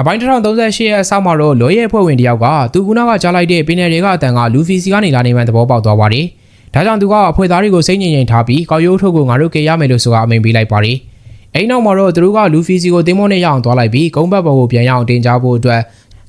အပိုင်း1038ရဲ့အဆောက်မှာတော့လော်ရဲ့ဖွဲ့ဝင်တယောက်ကသူကနာကကြားလိုက်တဲ့ပင်နယ်တွေကအတန်ကလူဖီစီကနေလာနေမှန်သဘောပေါက်သွားပါတယ်။ဒါကြောင့်သူကအဖွဲသားတွေကိုစိတ်ငြိမ်ငြိမ်ထားပြီးကောက်ရိုးထုတ်ကိုငါတို့ကေရမယ်လို့ဆိုကအမိန်ပေးလိုက်ပါတယ်။အိမ်နောက်မှာတော့သူတို့ကလူဖီစီကိုတင်းမောနဲ့ရအောင်သွားလိုက်ပြီးကုန်းဘတ်ဘော်ကိုပြန်ရအောင်တင်ကြဖို့အတွက်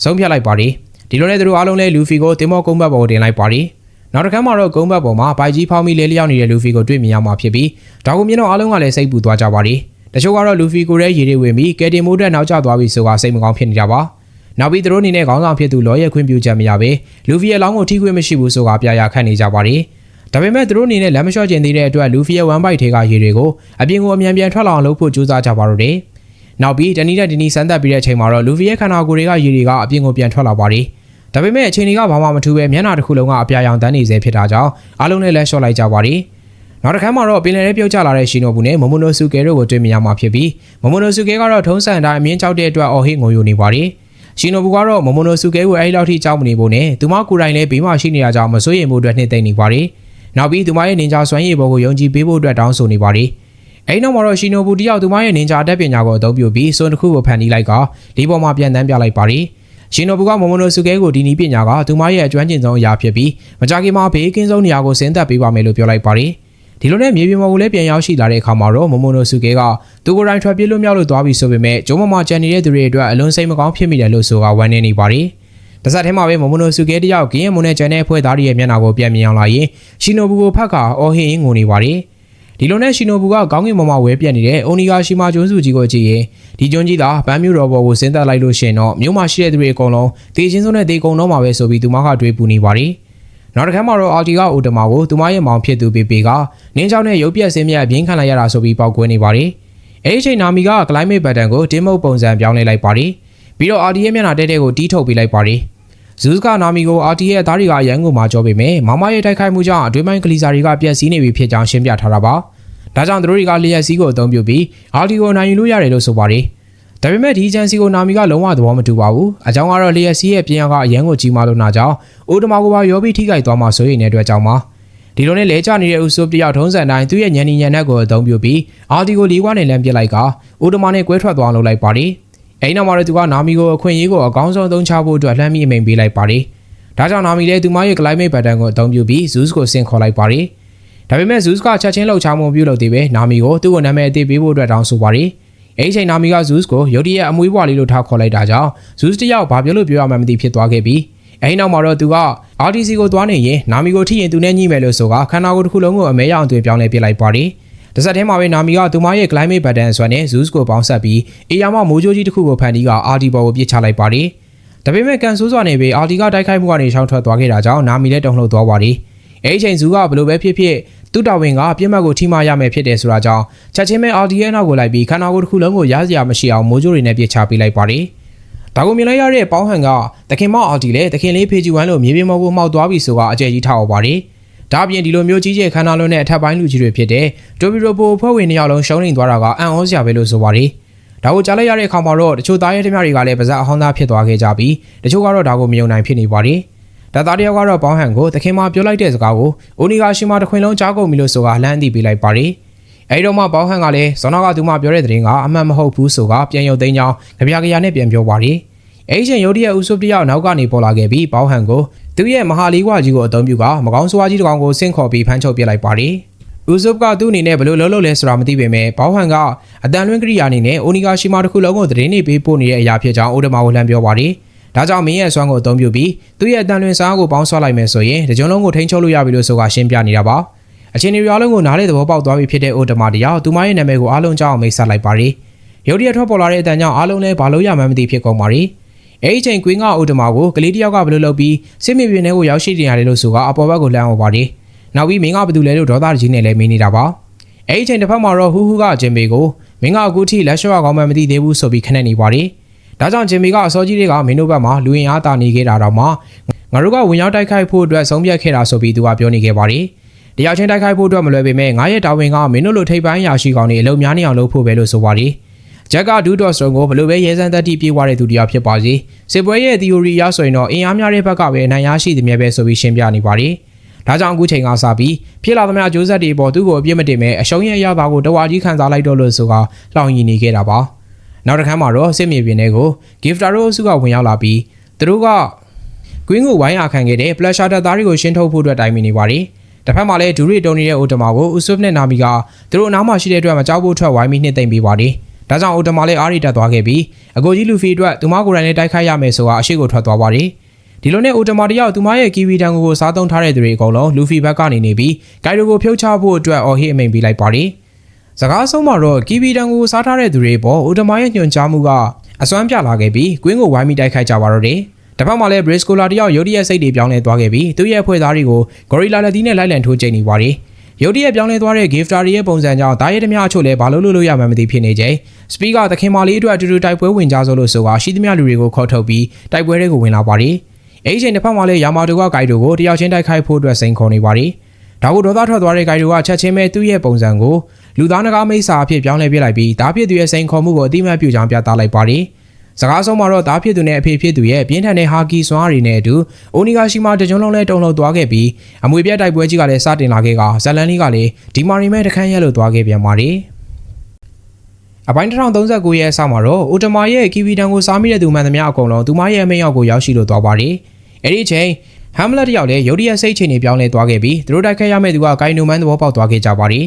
ဆုံးဖြတ်လိုက်ပါတယ်။ဒီလိုနဲ့သူတို့အားလုံးလဲလူဖီကိုတင်းမောကုန်းဘတ်ဘော်ကိုတင်လိုက်ပါတယ်။နောက်တစ်ခါမှတော့ကုန်းဘတ်ပေါ်မှာဘိုက်ကြီးဖောင်းပြီးလဲလျောက်နေတဲ့လူဖီကိုတွေ့မြင်ရမှာဖြစ်ပြီးဒါကိုမြင်တော့အားလုံးကလည်းစိတ်ပူသွားကြပါတယ်။ တချို့ကတော့လူဖီကိုရဲရေတွေဝင်ပြီးကယ်တင်မိုးတက်နောက်ကျသွားပြီးဆိုတာစိတ်မကောင်းဖြစ်နေကြပါ။နောက်ပြီးသူတို့အနေနဲ့ခေါင်းဆောင်ဖြစ်သူလော်ရဲ့ခွင့်ပြုချက်မရဘဲလူဖီရဲ့လောင်းကိုထိခွင့်မရှိဘူးဆိုတာပြရာခန့်နေကြပါတယ်။ဒါပေမဲ့သူတို့အနေနဲ့လမ်းမလျှော့ကျင်သေးတဲ့အတွက်လူဖီရဲ့ဝမ်ဘိုက်ထဲကရေတွေကိုအပြင်ကိုအမြန်ပြန်ထွက်လာအောင်လုပ်ဖို့ကြိုးစားကြပါတော့တယ်။နောက်ပြီးတနီတဲ့ဒီနီစမ်းသက်ပြီးတဲ့အချိန်မှာတော့လူဖီရဲ့ခန္ဓာကိုယ်တွေကရေတွေကအပြင်ကိုပြန်ထွက်လာပါတယ်။ဒါပေမဲ့အချိန်တွေကဘာမှမထူးပဲမျက်နှာတစ်ခုလုံးကအပြာရောင်တန်းနေစေဖြစ်တာကြောင့်အားလုံးနဲ့လက်လျှော့လိုက်ကြပါတယ်။ နောက်တစ်ခါမှတော့ပင်လယ်ထဲပြုတ်ကျလာတဲ့ရှင်နိုဘူးနဲ့မမိုနိုဆူကဲတို့ကိုတွေ့မြင်ရမှာဖြစ်ပြီးမမိုနိုဆူကဲကတော့ထုံးစံတိုင်းအမြင့်ကြောက်တဲ့အတွက်အော်ဟစ်ငိုယိုနေပါတယ်။ရှင်နိုဘူးကတော့မမိုနိုဆူကဲကိုအဲဒီလောက်ထိကြောက်မနေဖို့နဲ့သူမကိုယ်တိုင်လည်းဘေးမှာရှိနေတာကြောင့်မစိုးရိမ်မှုအတွက်နှိမ့်သိမ့်နေပါတယ်။နောက်ပြီးသူမရဲ့နင်ဂျာစွမ်းရည်ဘောကိုယုံကြည်ပေးဖို့အတွက်တောင်းဆိုနေပါတယ်။အဲဒီနောက်မှာတော့ရှင်နိုဘူးတယောက်သူမရဲ့နင်ဂျာတက်ပညာကိုအသုံးပြုပြီးစွန်တစ်ခုကိုဖန်တီးလိုက်ကဒီပေါ်မှာပြန်တန်းပြလိုက်ပါတယ်။ရှင်နိုဘူးကမမိုနိုဆူကဲကိုဒီနီးပညာကသူမရဲ့အကျွမ်းကျင်ဆုံးအရာဖြစ်ပြီးမကြခင်မှာဘေးကင်းဆုံးနေရာကိုဆင်းသက်ပေးပါမယ်လို့ပြောလိုက်ပါတယ်။ ဒီလိုနဲ့မြေပြင်ပေါ်ကိုလည်းပြန်ရောက်ရှိလာတဲ့အခါမှာတော့မမိုနိုဆူကဲကသူကိုယ်တိုင်ထွက်ပြေးလွတ်မြောက်လို့သွားပြီးဆိုပေမဲ့ဂျုံမမကျန်နေတဲ့သူတွေအတွက်အလွန်စိတ်မကောင်းဖြစ်မိတယ်လို့ဆိုကဝမ်းနေနေပါတယ်။တစ်ဆက်တည်းမှာပဲမမိုနိုဆူကဲတယောက်ကင်းရမွန်နဲ့ကျန်တဲ့အဖွဲ့သားတွေရဲ့မျက်နှာကိုပြန်မြင်အောင်လာရင်ရှင်နိုဘူးကိုဖက်ကအော်ဟင်းငိုနေပါတယ်။ဒီလိုနဲ့ရှင်နိုဘူးကကောင်းကင်ဘဝမှာဝဲပြက်နေတဲ့အိုနီဂါရှိမာကျွန်းစုကြီးကိုကြည့်ရင်ဒီကျွန်းကြီးသာဗန်းမျိုးတော်ဘော်ကိုဆင်းသက်လိုက်လို့ရှင်တော့မြို့မှာရှိတဲ့သူတွေအကုန်လုံးတေချင်းစုံနဲ့တေကုံတော့မှာပဲဆိုပြီးသူမကတွေးပူနေပါတယ်။ နောက်တစ်ခါမှတော့အာတီကအိုတမာကိုသူမရဲ့မောင်ဖြစ်သူပေပေကနင်းချောင်းနဲ့ရုပ်ပြက်စင်းမြတ်အပြင်းခံလိုက်ရတာဆိုပြီးပေါက်ကွဲနေပါတယ်။အဲဒီအချိန်နာမီက climate pattern ကိုတင်းမုတ်ပုံစံပြောင်းလဲလိုက်ပါတယ်။ပြီးတော့အာတီရဲ့မျက်နှာတဲတဲကိုတီးထုတ်ပေးလိုက်ပါတယ်။ဇူးကနာမီကိုအာတီရဲ့သားတွေကအရန်ကိုမာကြောပေမဲ့မမရဲ့တိုက်ခိုက်မှုကြောင့်အတွင်းပိုင်းကလီစာတွေကပြက်စီးနေပြီဖြစ်ကြောင်းရှင်းပြထားတာပါ။ဒါကြောင့်သူတို့တွေကလျက်စီးကိုအသုံးပြုပြီးအာတီကိုနိုင်ယူလို့ရတယ်လို့ဆိုပါတယ်။ ဒါပေမဲ့ဒီဂျန်စီကိုနာမီကလုံးဝသဘောမတူပါဘူး။အကြောင်းကတော့လျက်စီးရဲ့ပြင်ရကအရန်ကိုကြီးမားလို့နာကြောင်းအိုတမာကိုပါရောပြီးထိခိုက်သွားမှဆိုရင်တဲ့အတွက်ကြောင့်ပါ။ဒီလိုနဲ့လဲကျနေတဲ့ဥဆုပ်တယောက်ထုံးစံတိုင်းသူ့ရဲ့ညံနေညံနဲ့ကိုအသုံးပြုပြီးအာတီကိုလီကွာနဲ့လမ်းပစ်လိုက်ကအိုတမာနဲ့ကွဲထွက်သွားအောင်လုပ်လိုက်ပါတယ်။အဲဒီနောက်မှာတော့သူကနာမီကိုအခွင့်အရေးကိုအကောင်းဆုံးသုံးချဖို့အတွက်လှမ်းမိအမိန်ပေးလိုက်ပါတယ်။ဒါကြောင့်နာမီလည်းသူမရဲ့ climate pattern ကိုအသုံးပြုပြီး Zeus ကိုဆင့်ခေါ်လိုက်ပါတယ်။ဒါပေမဲ့ Zeus ကချက်ချင်းလှုပ်ရှားမှုပြုလုပ်သေးပဲနာမီကိုသူ့ကိုနာမည်အသေးပေးဖို့အတွက်တောင်းဆိုပါတယ်။ အဲဒီချိန်နာမီက Zeus ကိုရုတ်တရက်အမွေးပွားလေးလို့ထားခေါ်လိုက်တာကြောင့် Zeus တယောက်ဘာပြောလို့ပြောရမှန်းမသိဖြစ်သွားခဲ့ပြီးအဲဒီနောက်မှာတော့သူက RTC ကိုသွားနေရင်နာမီကိုထိရင်သူနဲ့ညှိမယ်လို့ဆိုကခန္ဓာကိုယ်တစ်ခုလုံးကိုအမဲရောင်သွေးပြောင်းလဲပစ်လိုက်ပါတယ်။တစ်ဆက်တည်းမှာပဲနာမီကသူမရဲ့ climate pattern ဆွမ်းနဲ့ Zeus ကိုပေါင်းဆက်ပြီးအေယာမမိုးကြိုးကြီးတစ်ခုကိုဖန်တီးက RT ဘော်ကိုပြစ်ချလိုက်ပါတယ်။ဒါပေမဲ့ကန်ဆိုးစွာနေပြီး RT ကတိုက်ခိုက်မှုကနေရှောင်ထွက်သွားခဲ့တာကြောင့်နာမီလည်းတုံ့လှုပ်သွားပါတယ်။အဲဒီချိန် Zeus ကဘလို့ပဲဖြစ်ဖြစ် သူ့တာဝန်ကပြစ်မှတ်ကိုထိမှရမယ်ဖြစ်တယ်ဆိုတာကြောင့်ချက်ချင်းပဲ RT ရဲ့နောက်ကိုလိုက်ပြီးခန္ဓာကိုယ်တစ်ခုလုံးကိုရစရာမရှိအောင်မိုးကြိုးတွေနဲ့ပြစ်ချပေးလိုက်ပါတယ်။ဒါကိုမြင်လိုက်ရတဲ့ပေါင်းဟန်ကတခင်မောက်အော်တီလည်းတခင်လေးဖေဂျူဝမ်လို့မြေပြင်ပေါ်ကိုမှောက်သွားပြီဆိုကအကျယ်ကြီးထားအောင်ပါတယ်။ဒါအပြင်ဒီလိုမျိုးကြီးကျယ်ခန္ဓာလုံးနဲ့အထက်ပိုင်းလူကြီးတွေဖြစ်တဲ့တိုဘီရိုပိုဖွဲ့ဝင်နှစ်ယောက်လုံးရှုံးနေသွားတာကအံ့ဩစရာပဲလို့ဆိုပါတယ်။ဒါကိုကြားလိုက်ရတဲ့အခါမှာတော့တချို့သားရဲထမတွေကလည်းပါဇက်အဟောင်းသားဖြစ်သွားခဲ့ကြပြီးတချို့ကတော့ဒါကိုမယုံနိုင်ဖြစ်နေပါတယ်။ ဒါသားတယောက်ကတော့ပေါင်းဟန်ကိုတခင်မပြောလိုက်တဲ့စကားကိုအိုနီဂါရှိမတခွင်လုံးကြားကုန်ပြီလို့ဆိုတာလှမ်းသိပေးလိုက်ပါတယ်။အဲဒီတော့မှပေါင်းဟန်ကလည်းဇောနာကသူမပြောတဲ့တဲ့ရင်ကအမှန်မဟုတ်ဘူးဆိုကပြန်ရုပ်သိမ်းကြောင်းကြပြကြရနဲ့ပြန်ပြောပါတယ်။အဲဒီချိန်ရုတ်တရက်ဥဆုပ်တယောက်နောက်ကနေပေါ်လာခဲ့ပြီးပေါင်းဟန်ကိုသူ့ရဲ့မဟာလီကွာကြီးကိုအသုံးပြုကမကောင်းစွာကြီးတစ်ကောင်ကိုဆင့်ခေါ်ပြီးဖမ်းချုပ်ပစ်လိုက်ပါတယ်။ဥဆုပ်ကသူ့အနေနဲ့ဘယ်လိုလုပ်လို့လဲဆိုတာမသိပေမဲ့ဘောင်းဟန်ကအတန်လွင့်ကရိယာအနေနဲ့အိုနီဂါရှိမာတစ်ခုလုံးကိုသတင်းနေပေးပို့နေတဲ့အရာဖြစ်ကြောင်းအိုဒမာကိုလှမ်းပြောပါတယ်။ ဒါကြောင့်မင်းရဲ့အစွမ်းကိုအသုံးပြုပြီးသူ့ရဲ့အတန်လွင့်စားကိုပေါင်းဆွလိုက်မယ်ဆိုရင်တကြုံလုံးကိုထိန်းချုပ်လို့ရပြီလို့ဆိုတာရှင်းပြနေတာပါ။အချင်းတွေအားလုံးကိုနားလေသဘောပေါက်သွားပြီဖြစ်တဲ့အိုဒမာတယောက်သူမရဲ့နာမည်ကိုအားလုံးကြောင်းမိတ်ဆက်လိုက်ပါတယ်။ရုတ်တရက်ထွက်ပေါ်လာတဲ့အတန်ကြောင့်အားလုံးလည်းဘာလို့ရမှန်းမသိဖြစ်ကုန်ပါတယ်။အဲဒီချိန်ကွင်းကအိုဒမာကိုကလေးတယောက်ကဘယ်လိုလုပ်ပြီးစစ်မြေပြင်ထဲကိုရောက်ရှိနေရတယ်လို့ဆိုကအပေါ်ဘက်ကိုလှမ်းအောင်ပါတယ်။နောက်ပြီးမင်းကဘယ်သူလဲလို့ဒေါသကြီးနဲ့လည်းမင်းနေတာပါ။အဲဒီချိန်တစ်ဖက်မှာတော့ဟူးဟူးကဂျင်ဘေကိုမင်းကအခုထိလက်လျှော့ကောင်းမှမသိသေးဘူးဆိုပြီးခနဲ့နေပါတယ်။ ဒါကြောင့်ဂျင်ဘေကအစောကြီးတွေကမင်းတို့ဘက်မှာလူရင်အားတာနေခဲ့တာတော့မှငါတို့ကဝင်ရောက်တိုက်ခိုက်ဖို့အတွက်ဆုံးဖြတ်ခဲ့တာဆိုပြီးသူကပြောနေခဲ့ပါတယ်။တရားချင်းတိုက်ခိုက်ဖို့အတွက်မလွယ်ပေမဲ့ငါရဲ့တာဝန်ကမင်းတို့လိုထိပ်ပိုင်းရာရှိကောင်တွေအလုံများနေအောင်လုပ်ဖို့ပဲလို့ဆိုပါတယ်။ဂျက်ကဒူးဒေါ့စတုံကိုဘလို့ပဲရဲစံသက်တိပြေးသွားတဲ့သူတရားဖြစ်ပါစေစစ်ပွဲရဲ့ theory အရဆိုရင်တော့အင်အားများတဲ့ဘက်ကပဲအနိုင်ရရှိသည်မြဲပဲဆိုပြီးရှင်းပြနေပါတယ်ဒါကြောင့်အခုချိန်ကစပြီးဖြစ်လာသမျှကြိုးဆက်တွေပေါ်သူ့ကိုအပြစ်မတင်မဲ့အရှုံးရဲ့အရာပါကိုတဝါကြီးခံစားလိုက်တော့လို့ဆိုကလောင်ရင်နေခဲ့တာပါ နောက်တစ်ခါမှာတော့စစ်မြေပြင်ထဲကို gifter တို့အစုကဝင်ရောက်လာပြီးသူတို့ကကွင်းကိုဝိုင်းအားခံခဲ့တဲ့ Plasher တပ်သားတွေကိုရှင်းထုတ်ဖို့အတွက်တိုင်ပင်နေပါတယ်။တစ်ဖက်မှာလည်းဒူရီတုံနေတဲ့အိုတမာကိုဥဆွဖ်နဲ့နာမီကသူတို့အနားမှာရှိတဲ့အတွက်မကြောက်ဖို့ထွက်ဝိုင်းပြီးနှိမ့်သိမ့်ပေးပါတယ်။ဒါကြောင့်အိုတမာလည်းအားရီတက်သွားခဲ့ပြီးအကိုကြီးလူဖီအတွက်သူမကိုယ်တိုင်လည်းတိုက်ခိုက်ရမယ်ဆိုတာအရှိကိုထွက်သွားပါတယ်။ဒီလိုနဲ့အိုတမာတယောက်သူမရဲ့ကီဝီတန်ကိုကိုစားသုံးထားတဲ့သူတွေအကုန်လုံးလူဖီဘက်ကနေနေပြီးဂိုင်ဒိုကိုဖြုတ်ချဖို့အတွက်အော်ဟစ်အမိန်ပေးလိုက်ပါတယ်။ စကားဆုံးမှာတော့ကီဝီတန်ကိုစားထားတဲ့သူတွေပေါ်အိုတမာရဲ့ညွှန်ကြားမှုကအစွမ်းပြလာခဲ့ပြီးကွင်းကိုဝိုင်းပြီးတိုက်ခိုက်ကြပါတော့တယ်။တစ်ဖက်မှာလည်း Briscola တယောက်ရုတ်တရက်စိတ်တွေပြောင်းလဲသွားခဲ့ပြီးသူ့ရဲ့ဖွဲ့သားတွေကို Gorilla လက်သီးနဲ့လိုက်လံထိုးကျိန်နေပါတယ်။ရုတ်တရက်ပြောင်းလဲသွားတဲ့ Gifter ရဲ့ပုံစံကြောင့်တားရဲသမျှအချို့လည်းဘာလို့လို့လို့ရမှန်းမသိဖြစ်နေကြ။ Speaker သခင်မလေးအတွက်အတူတူတိုက်ပွဲဝင်ကြစို့လို့ဆိုတာရှိသမျှလူတွေကိုခေါ်ထုတ်ပြီးတိုက်ပွဲတွေကိုဝင်လာပါတယ်။အဲဒီချိန်တစ်ဖက်မှာလည်းယာမာတိုကဂိုက်ဒိုကိုတယောက်ချင်းတိုက်ခိုက်ဖို့အတွက်စိန်ခေါ်နေပါတယ်။ဒါကိုဒေါသထွက်သွားတဲ့ဂိုက်ဒိုကချက်ချင်းပဲသူ့ရဲ့ပုံစံကို လူသားနဂါမိတ်စာအဖြစ်ပြောင်းလဲပြလိုက်ပြီးဒါဖြစ်သူရဲ့စိန်ခေါ်မှုကိုအတိမတ်ပြုကြောင်းပြသလိုက်ပါတယ်။စကားဆုံးမှာတော့သားဖြစ်သူနဲ့အဖေဖြစ်သူရဲ့ပြင်းထန်တဲ့ဟာကီစွမ်းအားတွေနဲ့အတူအိုနီဂါရှိမာတကြုံလုံးလဲတုံလှုပ်သွားခဲ့ပြီးအမွေပြတ်တိုက်ပွဲကြီးကလည်းစတင်လာခဲ့ကဇလန်လေးကလည်းဒီမာရီမဲတခန်းရဲလို့သွားခဲ့ပြန်ပါတယ်အပိုင်း1039ရဲ့အစမှာတော့အိုတမာရဲ့ကီဗီတန်ကိုစားမိတဲ့သူမှန်သမျှအကုန်လုံးသူမရဲ့အမိန့်ရောက်ကိုရောက်ရှိလို့သွားပါတယ်အဲ့ဒီအချိန်ဟမ်မလက်တယောက်လည်းရုတ်တရက်စိတ်ချိန်တွေပြောင်းလဲသွားခဲ့ပြီးသူတို့တိုက်ခိုက်ရမယ့်သူကဂိုင်နိုမန်သဘောပေါက်သွားခဲ့ကြပါတယ်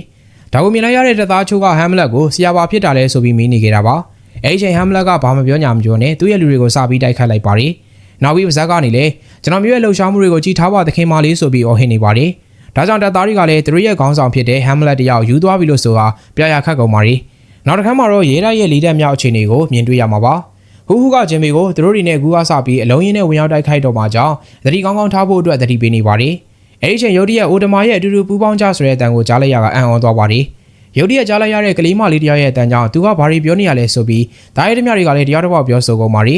ဒါကိုမြင်လိုက်ရတဲ့တပ်သားချိုးကဟမ်မလက်ကိုဆရာပါဖြစ်တာလဲဆိုပြီးမင်းနေခဲ့တာပါအဲ့ဒီချိန်ဟမ်မလက်ကဘာမှပြောညာမပြောနဲ့သူ့ရဲ့လူတွေကိုစာပြီးတိုက်ခိုက်လိုက်ပါတယ်။နောက်ပြီးပါဇက်ကနေလေကျွန်တော်မျိုးရဲ့လှုပ်ရှားမှုတွေကိုကြည်ထားပါသခင်မလေးဆိုပြီးအော်ဟစ်နေပါတယ်။ဒါကြောင့်တပ်သားတွေကလည်းသူတို့ရဲ့ခေါင်းဆောင်ဖြစ်တဲ့ဟမ်မလက်တယောက်ယူသွားပြီလို့ဆိုတာပြရခတ်ကုန်ပါတယ်။နောက်တစ်ခါမှတော့ရေးတိုက်ရဲ့လီတက်မြောက်အခြေအနေကိုမြင်တွေ့ရမှာပါ။ဟူးဟူးကဂျင်မီကိုသူတို့တွေနဲ့ကူကားစပြီးအလုံးရင်းနဲ့ဝင်ရောက်တိုက်ခိုက်တော့မှကြောင့်သတိကောင်းကောင်းထားဖို့အတွက်သတိပေးနေပါတယ်။ အဲ့ဒီချိန်ရုတ်တရက်အိုတမာရဲ့အတူတူပူးပေါင်းကြဆိုတဲ့အတန်ကိုကြားလိုက်ရကအံ့ဩသွားပါတယ်။ရုတ်တရက်ကြားလိုက်ရတဲ့ကလေးမလေးတယောက်ရဲ့အတန်ကြောင့်သူကဘာတွေပြောနေရလဲဆိုပြီးဒါရဲတမျှတွေကလည်းတယောက်တစ်ပေါက်ပြောဆိုကုန်ပါရီ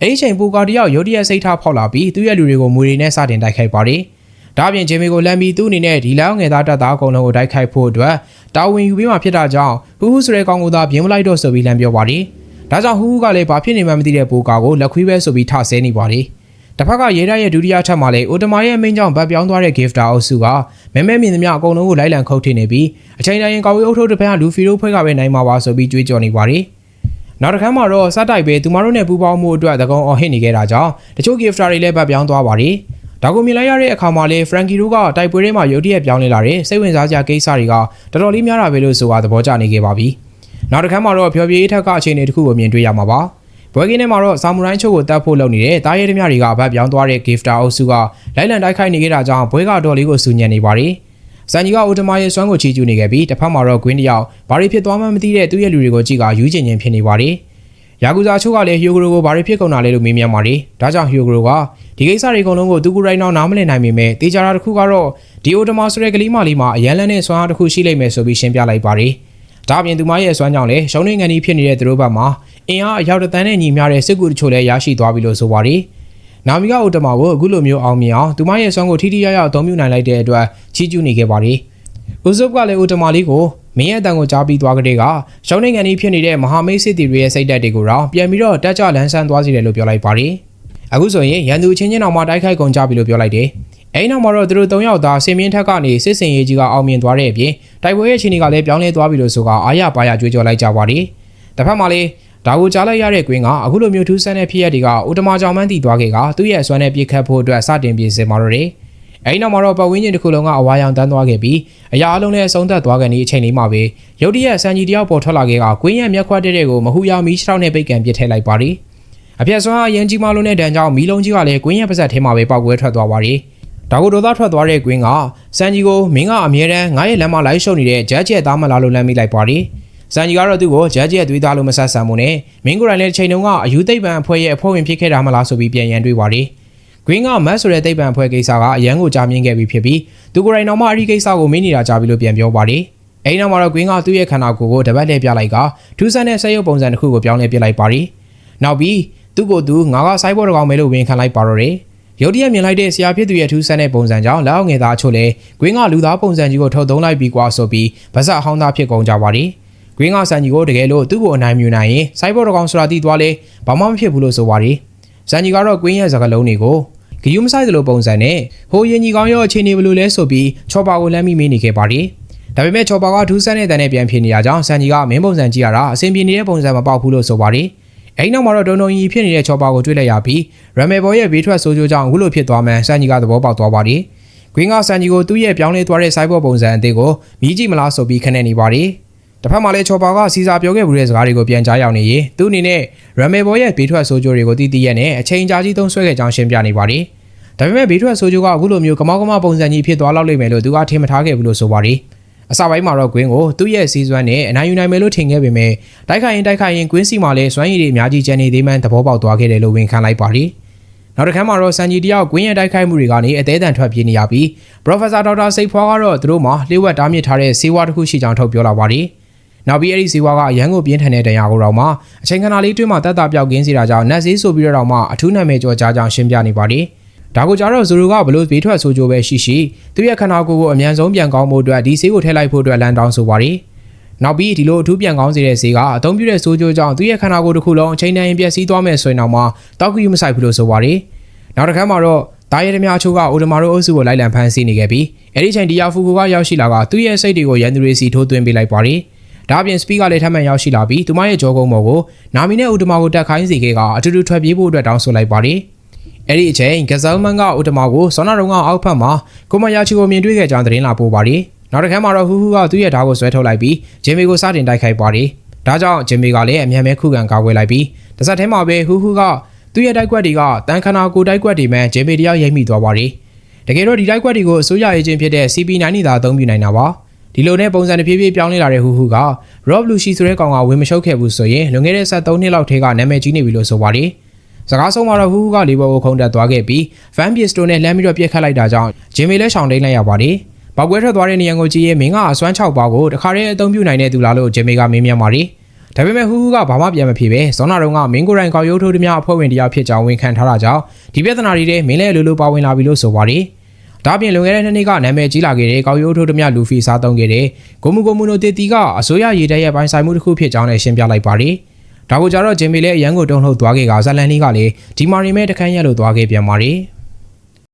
အဲ့ဒီချိန်ပူကာတယောက်ရုတ်တရက်စိတ်ထားဖောက်လာပြီးသူ့ရဲ့လူတွေကိုမူရီနဲ့စတင်တိုက်ခိုက်ပါရီဒါအပြင်ဂျင်မီကိုလမ်းပြီးသူ့အနေနဲ့ဒီလောက်ငယ်သားတက်သားအကုန်လုံးကိုတိုက်ခိုက်ဖို့အတွက်တာဝန်ယူပြီးမှဖြစ်တာကြောင့်ဟူးဟူးဆိုတဲ့ကောင်ကိုသာပြင်းမလိုက်တော့ဆိုပြီးလမ်းပြောပါရီဒါကြောင့်ဟူးဟူးကလည်းဘာဖြစ်နေမှမသိတဲ့ပူကာကိုလက်ခွေးပဲဆိုပြီးထဆဲနေပါရီ တစ်ဖက်ကရေတပ်ရဲ့ဒုတိယထပ်မှာလည်းအိုတမာရဲ့မင်းကြောင့်ဗတ်ပြောင်းသွားတဲ့ gifter အုပ်စုကမဲမဲမြင်သမျှအကုန်လုံးကိုလိုက်လံခုတ်ထင်းနေပြီးအချိန်တိုင်းကောက်ဝေးအုပ်ထုပ်တစ်ဖက်ကလူဖီတို့ဖွဲ့ကပဲနိုင်မှာပါဆိုပြီးကြွေးကြော်နေပါတယ်။နောက်တစ်ခါမှတော့စတိုက်ပဲသူမတို့နဲ့ပူးပေါင်းမှုအတွက်သကုံအော်ဟစ်နေခဲ့တာကြောင့်တချို့ gifter တွေလည်းဗတ်ပြောင်းသွားပါတယ်။ဒါကိုမြင်လိုက်ရတဲ့အခါမှာလေ Frankie တို့ကတိုက်ပွဲထဲမှာရုတ်တရက်ပြောင်းလဲလာတဲ့စိတ်ဝင်စားစရာကိစ္စတွေကတော်တော်လေးများတာပဲလို့ဆိုတာသဘောကျနေခဲ့ပါပြီ။နောက်တစ်ခါမှတော့ဖျော်ဖြေရေးထက်ကအခြေအနေတစ်ခုကိုမြင်တွေ့ရမှာပါ။ ဘွဲကင်းထဲမှာတော့ဆာမူရိုင်းချုပ်ကိုတတ်ဖို့လုပ်နေတဲ့တားရဲသမျှတွေကဗတ်ပြောင်းသွားတဲ့ gifter အုပ်စုကလိုက်လံတိုက်ခိုက်နေကြတာကြောင့်ဘွဲကတော့လေးကိုစူညံနေပါတယ်။စန်ကြီးကအိုတမာရဲ့စွမ်းကိုချီကျူးနေခဲ့ပြီးတစ်ဖက်မှာတော့ဂွင်းတယောက်ဘာတွေဖြစ်သွားမှမသိတဲ့သူ့ရဲ့လူတွေကိုကြည့်ကယူကျင်ချင်းဖြစ်နေပါတယ်။ယာကူဇာချို့ကလည်းဟီယိုဂရိုကိုဘာတွေဖြစ်ကုန်တာလဲလို့မေးမြန်းပါတယ်။ဒါကြောင့်ဟီယိုဂရိုကဒီကိစ္စတွေအကုန်လုံးကိုသူကိုယ်တိုင်တော့နားမလည်နိုင်ပေမဲ့တေချာတာတစ်ခုကတော့ဒီအိုတမာဆိုတဲ့ကလေးမလေးမှာအရန်လန်းတဲ့စွမ်းအားတစ်ခုရှိလိမ့်မယ်ဆိုပြီးရှင်းပြလိုက်ပါတယ်။ဒါအပြင်သူမရဲ့စွမ်းကြောင့်လည်းရှုံးနေငံဒီဖြစ်နေတဲ့သူတို့ဘက်မှာ အင်အားအရောက်တန်းနဲ့ညီမျှတဲ့စစ်ကူတချို့လည်းရရှိသွားပြီလို့ဆိုပါတယ်။နာမီကအိုတမာကိုအခုလိုမျိုးအောင်မြင်အောင်သူမရဲ့စွမ်းကိုထိထိရောက်ရောက်အသုံးပြုနိုင်လိုက်တဲ့အတွက်ချီးကျူးနေခဲ့ပါတယ်။ဥဇုပ်ကလည်းအိုတမာလေးကိုမင်းရဲ့အတန်ကိုကြားပြီးသွားကြတဲ့ကရှုံးနေငံဒီဖြစ်နေတဲ့မဟာမိတ်စစ်တီတွေရဲ့စိတ်ဓာတ်တွေကိုတော့ပြန်ပြီးတော့တက်ကြလန်းဆန်းသွားစေတယ်လို့ပြောလိုက်ပါတယ်။အခုဆိုရင်ရန်သူချင်းချင်းအောင်မှတိုက်ခိုက်ကုန်ကြပြီလို့ပြောလိုက်တယ်။အဲဒီနောက်မှာတော့သူတို့၃ယောက်သားဆင်မြင့်ထက်ကနေစစ်စင်ရေးကြီးကအောင်မြင်သွားတဲ့အပြင်တိုက်ပွဲရဲ့အခြေအနေကလည်းပြောင်းလဲသွားပြီလို့ဆိုကအာရပါရကြွေးကြော်လိုက်ကြပါတယ်။တစ်ဖက်မှာလည်း ဒါကိုကြားလိုက်ရတဲ့ကွင်းကအခုလိုမျိုးထူးဆန်းတဲ့ဖြစ်ရပ်တွေကအိုတမာကြောင့်မှန်းတည်သွားခဲ့ကသူ့ရဲ့အစွမ်းနဲ့ပြစ်ခတ်ဖို့အတွက်စတင်ပြင်ဆင်มาတော့တယ်။အဲဒီနောက်မှာတော့ပတ်ဝန်းကျင်တစ်ခုလုံးကအဝါရောင်တန်းသွားခဲ့ပြီးအရာအလုံးနဲ့အဆုံးသက်သွားကန်ဒီအချိန်လေးမှာပဲရုတ်တရက်စံကြီးတယောက်ပေါ်ထွက်လာခဲ့ကကွင်းရဲ့မျက်ခွက်တဲ့တဲ့ကိုမဟူယာမီးချောင်းနဲ့ပိတ်ကန်ပစ်ထည့်လိုက်ပါတယ်။အပြက်စွမ်းအရင်ကြီးမလုံးတဲ့ဒဏ်ကြောင့်မီးလုံးကြီးကလည်းကွင်းရဲ့ပါဇက်ထဲမှာပဲပောက်ကွဲထွက်သွားပါတယ်။ဒါကိုဒေါသထွက်သွားတဲ့ကွင်းကစံကြီးကိုမင်းကအမြဲတမ်းငါရဲ့လက်မလိုက်ရှုပ်နေတဲ့ဂျက်ကျက်သားမလားလို့လမ်းမိလိုက်ပါတ ယ်။စံကြီးကတော့သူ့ကိုဂျက်ကျက်သွေးသားလို့မဆက်ဆံမှုနဲ့မင်းကိုယ်တိုင်လည်းတစ်ချိန်တုန်းကအယူသိပ္ပံအဖွဲ့ရဲ့အဖွဲ့ဝင်ဖြစ်ခဲ့တာမလားဆိုပြီးပြန်ရန်တွေးပါတယ်။ Green ကမတ်ဆိုတဲ့သိပ္ပံအဖွဲ့ကိစ္စကအရန်ကိုကြားမြင်ခဲ့ပြီးဖြစ်ပြီးသူကိုယ်တိုင်တော့မှအဲ့ဒီကိစ္စကိုမင်းနေတာကြားပြီးလို့ပြန်ပြောပါတယ်။အဲဒီနောက်မှာတော့ Green ကသူ့ရဲ့ခန္ဓာကိုယ်ကိုတပတ်လှည့်ပြလိုက်ကထူးဆန်းတဲ့ဆက်ရုပ်ပုံစံတစ်ခုကိုပြောင်းလဲပြလိုက်ပါတယ်။နောက်ပြီးသူ့ကိုယ်သူငါကစိုက်ဘောတကောင်ပဲလို့ဝင်ခံလိုက်ပါတော့တယ်။ရုတ်တရက်မြင်လိုက်တဲ့ဆရာဖြစ်သူရဲ့ထူးဆန်းတဲ့ပုံစံကြောင့်လက်အောက်ငယ်သားအချို့လည်း Green ကလူသားပုံစံကြီးကိုထုတ်သုံးလိုက်ပြီးကွာဆိုပြီးဗဇက်အဟောင်းသားဖြစ်ကုန်ကြပါတယ်။ Green ကဆန်ကြီးကိုတကယ်လို့သူ့ကိုအနိုင်မြူနိုင်ရင်စိုက်ဘောတကောင်ဆိုတာတီးသွားလဲဘာမှမဖြစ်ဘူးလို့ဆိုပါတယ်။ဆန်ကြီးကတော့ Green ရဲ့စကားလုံးတွေကိုဂယူးမဆိုင်သလိုပုံစံနဲ့ဟိုရင်ကြီးကောင်းရောအခြေအနေဘယ်လိုလဲဆိုပြီးချော်ပါကိုလမ်းမိမေးနေခဲ့ပါတယ်။ဒါပေမဲ့ချော်ပါကဒူးဆန်းတဲ့တန်နဲ့ပြန်ဖြစ်နေရကြောင်းစန်ကြီးကမင်းပုံစံကြည့်ရတာအဆင်ပြေနေတဲ့ပုံစံမပေါက်ဘူးလို့ဆိုပါတယ်။အဲဒီနောက်မှာတော့ဒုံဒုံကြီးဖြစ်နေတဲ့ချော်ပါကိုတွေ့လိုက်ရပြီးရမယ်ဘော်ရဲ့ဘေးထွက်ဆိုးကျိုးကြောင့်အခုလိုဖြစ်သွားမှန်စန်ကြီးကသဘောပေါက်သွားပါတယ်။ဂွင်းကဆန်ဂျီကိုသူ့ရဲ့ပြောင်းလဲသွားတဲ့စိုက်ဘောပုံစံအသေးကိုမြည်ကြည့်မလားဆိုပြီးခနဲ့နေပါတယ်။ တစ်ဖက်မှာလည်းချော်ပါကစီစာပြောခဲ့မှုတဲ့စကားတွေကိုပြန်ကြားရောက်နေရင်သူ့အနေနဲ့ရမယ်ဘော်ရဲ့ဘေးထွက်ဆိုးကျိုးတွေကိုတီးတီးရက်နဲ့အချိန်ကြာကြီးသုံးဆွဲခဲ့ကြောင်းရှင်းပြနေပါတယ်။ဒါပေမဲ့ဘေးထွက်ဆိုးကျိုးကအခုလိုမျိုးကမောက်ကမပုံစံကြီးဖြစ်သွားလောက်လိမ့်မယ်လို့သူကထင်မထားခဲ့ဘူးလို့ဆိုပါတယ်။အစပိုင်းမှာတော့ဂွင်းကိုသူ့ရဲ့စီစွမ်းနဲ့အနိုင်ယူနိုင်မယ်လို့ထင်ခဲ့ပေမဲ့တိုက်ခိုက်ရင်တိုက်ခိုက်ရင်ဂွင်းစီမှာလည်းစွမ်းရည်တွေအများကြီးကျန်နေသေးမှန်းသဘောပေါက်သွားခဲ့တယ်လို့ဝန်ခံလိုက်ပါတယ်။နောက်တစ်ခါမှာတော့စန်ဂျီတယောက်ကွင်းရတိုက်ခိုက်မှုတွေကနေအသေးအံထွက်ပြေးနေရပြီး Professor Dr. စိတ်ဖွားကတော့သူတို့မှာလျှို့ဝှက်တားမြစ်ထားတဲ့စေဝါတစ်ခုရှိကြောင်းထုတ်ပြောလာပါတယ်။ နောက်ပြီးအဲ့ဒီစေဝါကအရန်ကိုပြင်းထန်တဲ့တရားကိုတော့မှအချိန်ခဏလေးတွင်းမှာတတ်တာပြောက်ကင်းစီတာကြောင့်နတ်ဆေးဆိုပြီးတော့မှအထူးနာမည်ကျော်ကြားကြောင်းရှင်းပြနေပါတယ်။ဒါကိုကြတော့ဇိုရိုကဘလို့ဘေးထွက်ဆိုကြိုးပဲရှိရှိသူရဲ့ခန္ဓာကိုယ်ကိုအမြန်ဆုံးပြန်ကောင်းဖို့အတွက်ဒီဆေးကိုထည့်လိုက်ဖို့အတွက်လမ်းတောင်းဆိုပါတယ်။နောက်ပြီးဒီလိုအထူးပြန်ကောင်းစေတဲ့ဆေးကအသုံးပြုတဲ့ဆိုးကျိုးကြောင့်သူ့ရဲ့ခန္ဓာကိုယ်တစ်ခုလုံးအချိန်တန်ရင်ပျက်စီးသွားမယ်ဆိုရင်တော့မှတောက်ကူးမဆိုင်ဘူးလို့ဆိုပါတယ်။နောက်တစ်ခါမှာတော့တာရဲသမားအချို့ကအိုဒမာတို့အုပ်စုကိုလိုက်လံဖမ်းဆီးနေခဲ့ပြီးအဲ့ဒီချိန်ဒီယာဖူကူကရောက်ရှိလာကသူ့ရဲ့စိတ်တွေကိုရန်သူတွေစီထိုးသွင်းပေးလိုက်ပါတယ်။ ဒါအပြင်စပီကလည်းထပ်မံရောက်ရှိလာပြီးသူမရဲ့ကြောကုန်းပေါ်ကိုနာမီနဲ့အိုဒမာကိုတက်ခိုင်းစီခဲ့ကအတူတူထွက်ပြေးဖို့အတွက်တောင်းဆိုလိုက်ပါတယ်။အဲ့ဒီအချိန်ဂဇယ်မန်ကအိုဒမာကိုစောနာရုံကအောက်ဖက်မှာကိုမယာချီကိုမြင်တွေ့ခဲ့ကြောင်းသတင်းလာပို့ပါတယ်။နောက်တစ်ခါမှာတော့ဟူဟူကသူ့ရဲ့ဓာတ်ကိုဆွဲထုတ်လိုက်ပြီးဂျင်မီကိုစတင်တိုက်ခိုက်ပါတယ်။ဒါကြောင့်ဂျင်မီကလည်းအမြန်မဲ့ခုခံကာကွယ်လိုက်ပြီးတစ်ဆက်တည်းမှာပဲဟူဟူကသူ့ရဲ့တိုက်ကွက်တွေကတန်ခနာကိုတိုက်ကွက်တွေမှဂျင်မီတယောက်ရိပ်မိသွားပါတယ်။တကယ်တော့ဒီတိုက်ကွက်တွေကိုအစိုးရအေဂျင့်ဖြစ်တဲ့ CP9 သာအသုံးပြုနိုင်တာပါ။ ဒီလိုနဲ့ပုံစံတစ်ပြေးပြေးပြောင်းလဲလာတဲ့ဟူဟူက Rob Lucy ဆိုတဲ့ကောင်ကဝင်မရှုပ်ခဲ့ဘူးဆိုရင်လွန်ခဲ့တဲ့73နှစ်လောက်ထဲကနာမည်ကြီးနေပြီလို့ဆိုပါတယ်။စကားဆုံးမှာတော့ဟူဟူကလေးဘောကိုခုန်တက်သွားခဲ့ပြီး Van Bisto နဲ့လှမ်းပြီးတော့ပြစ်ခတ်လိုက်တာကြောင့်ဂျင်မီလည်းရှောင်တိန်လိုက်ရပါတယ်။ပောက်ကွဲထွက်သွားတဲ့နေရာကိုကြည့်ရင်မင်းကအစွမ်း6ပါးကိုတခါတည်းအသုံးပြုနိုင်တဲ့သူလားလို့ဂျင်မီကမေးမြန်းပါတယ်။ဒါပေမဲ့ဟူဟူကဘာမှပြန်မဖြစ်ပဲဇောနာတုံကမင်းကိုယ်တိုင်ကောက်ရိုးထိုးသမျှအဖွဲ့ဝင်တယောက်ဖြစ်ကြောင်းဝန်ခံထားတာကြောင့်ဒီပြဿနာတွေထဲမင်းလည်းအလိုလိုပါဝင်လာပြီလို့ဆိုပါတယ်။ ဒါပြင်လွန်ခဲ့တဲ့နှစ်နှစ်ကနာမည်ကြီးလာခဲ့တဲ့ကောက်ရိုးထိုးသမျှလူဖီစားသုံးခဲ့တဲ့ဂိုမူဂိုမူနိုတေတီကအစိုးရရည်တရဲ့ပိုင်ဆိုင်မှုတစ်ခုဖြစ်ကြောင်းလည်းရှင်းပြလိုက်ပါတယ်။ဒါကိုကြတော့ဂျင်မီလည်းအရန်ကိုတုံ့လှုပ်သွားခဲ့ကဇလန်လေးကလည်းဒီမာရီမဲတခန်းရက်လို့သွားခဲ့ပြန်ပါတယ်။